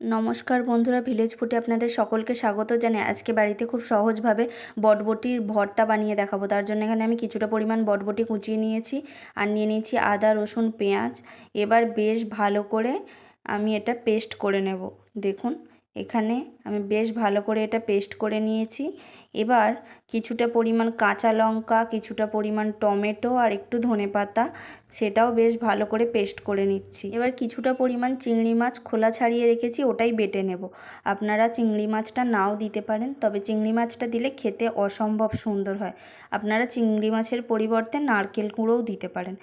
নমস্কার বন্ধুরা ভিলেজ ফুটে আপনাদের সকলকে স্বাগত জানাই। আজকে বাড়িতে খুব সহজভাবে বটবটির ভর্তা বানিয়ে দেখাবো। তার জন্য এখানে আমি কিছুটা পরিমাণ বটবটি কুচিয়ে নিয়েছি আর নিয়ে নিয়েছি আদা, রসুন, পেঁয়াজ। এবার বেশ ভালো করে আমি এটা পেস্ট করে নেব। দেখুন এখানে আমি বেশ ভালো করে এটা পেস্ট করে নিয়েছি। এবার কিছুটা পরিমাণ কাঁচা লঙ্কা, কিছুটা পরিমাণ টমেটো আর একটু ধনে পাতা, সেটাও বেশ ভালো করে পেস্ট করে নিচ্ছি। এবার কিছুটা পরিমাণ চিংড়ি মাছ খোলা ছাড়িয়ে রেখেছি, ওটাই বেটে নেব। আপনারা চিংড়ি মাছটা নাও দিতে পারেন, তবে চিংড়ি মাছটা দিলে খেতে অসম্ভব সুন্দর হয়। আপনারা চিংড়ি মাছের পরিবর্তে নারকেল কুঁড়োও দিতে পারেন।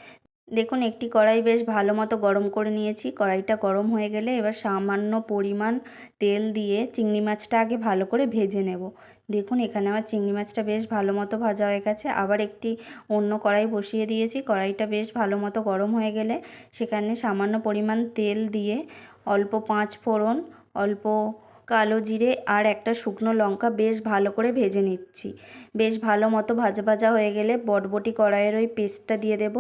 দেখুন, একটি কড়াই বেশ ভালো মতো গরম করে নিয়েছি। কড়াইটা গরম হয়ে গেলে এবার সামান্য পরিমাণ তেল দিয়ে চিংড়ি মাছটা আগে ভালো করে ভেজে নেব। দেখুন, এখানে আমার চিংড়ি মাছটা বেশ ভালো মতো ভাজা হয়ে গেছে। আবার একটি অন্য কড়াই বসিয়ে দিয়েছি। কড়াইটা বেশ ভালো মতো গরম হয়ে গেলে সেখানে সামান্য পরিমাণ তেল দিয়ে অল্প পাঁচ ফোড়ন, অল্প কালো জিরে আর একটা শুকনো লঙ্কা বেশ ভালো করে ভেজে নিচ্ছি। বেশ ভালো মতো ভাজা ভাজা হয়ে গেলে বটবটি কড়াইয়ের ওই পেস্টটা দিয়ে দেব।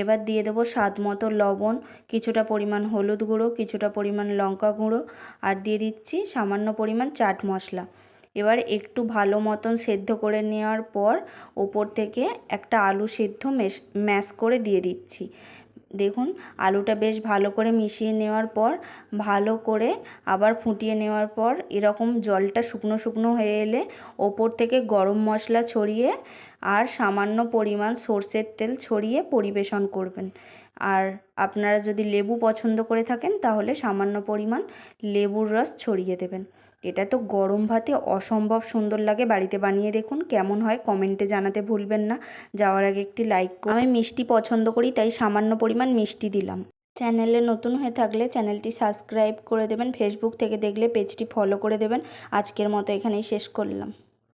এবার দিয়ে দেবো স্বাদ মতো লবণ, কিছুটা পরিমাণ হলুদ গুঁড়ো, কিছুটা পরিমাণ লঙ্কা গুঁড়ো আর দিয়ে দিচ্ছি সামান্য পরিমাণ চাট মশলা। এবার একটু ভালো মতন সেদ্ধ করে নেওয়ার পর ওপর থেকে একটা আলু সেদ্ধ মেশ, ম্যাশ করে দিয়ে দিচ্ছি। দেখুন, আলুটা বেশ ভালো করে মিশিয়ে নেওয়ার পর, ভালো করে আবার ফুটিয়ে নেওয়ার পর, এরকম জলটা শুকনো শুকনো হয়ে এলে ওপর থেকে গরম মশলা ছড়িয়ে আর সামান্য পরিমাণ সর্ষের তেল ছড়িয়ে পরিবেশন করবেন। আর আপনারা যদি লেবু পছন্দ করে থাকেন, তাহলে সামান্য পরিমাণ লেবুর রস ছড়িয়ে দেবেন। এটা তো গরম ভাতে অসম্ভব সুন্দর লাগে। বাড়িতে বানিয়ে দেখুন কেমন হয় কমেন্টে জানাতে ভুলবেন না। যাওয়ার আগে একটি লাইক আমি মিষ্টি পছন্দ করি তাই সামান্য পরিমাণ মিষ্টি দিলাম। চ্যানেলে নতুন হয়ে থাকলে চ্যানেলটি সাবস্ক্রাইব করে দেবেন। ফেসবুক থেকে দেখলে পেজটি ফলো করে দেবেন। আজকের মতো এখানেই শেষ করলাম।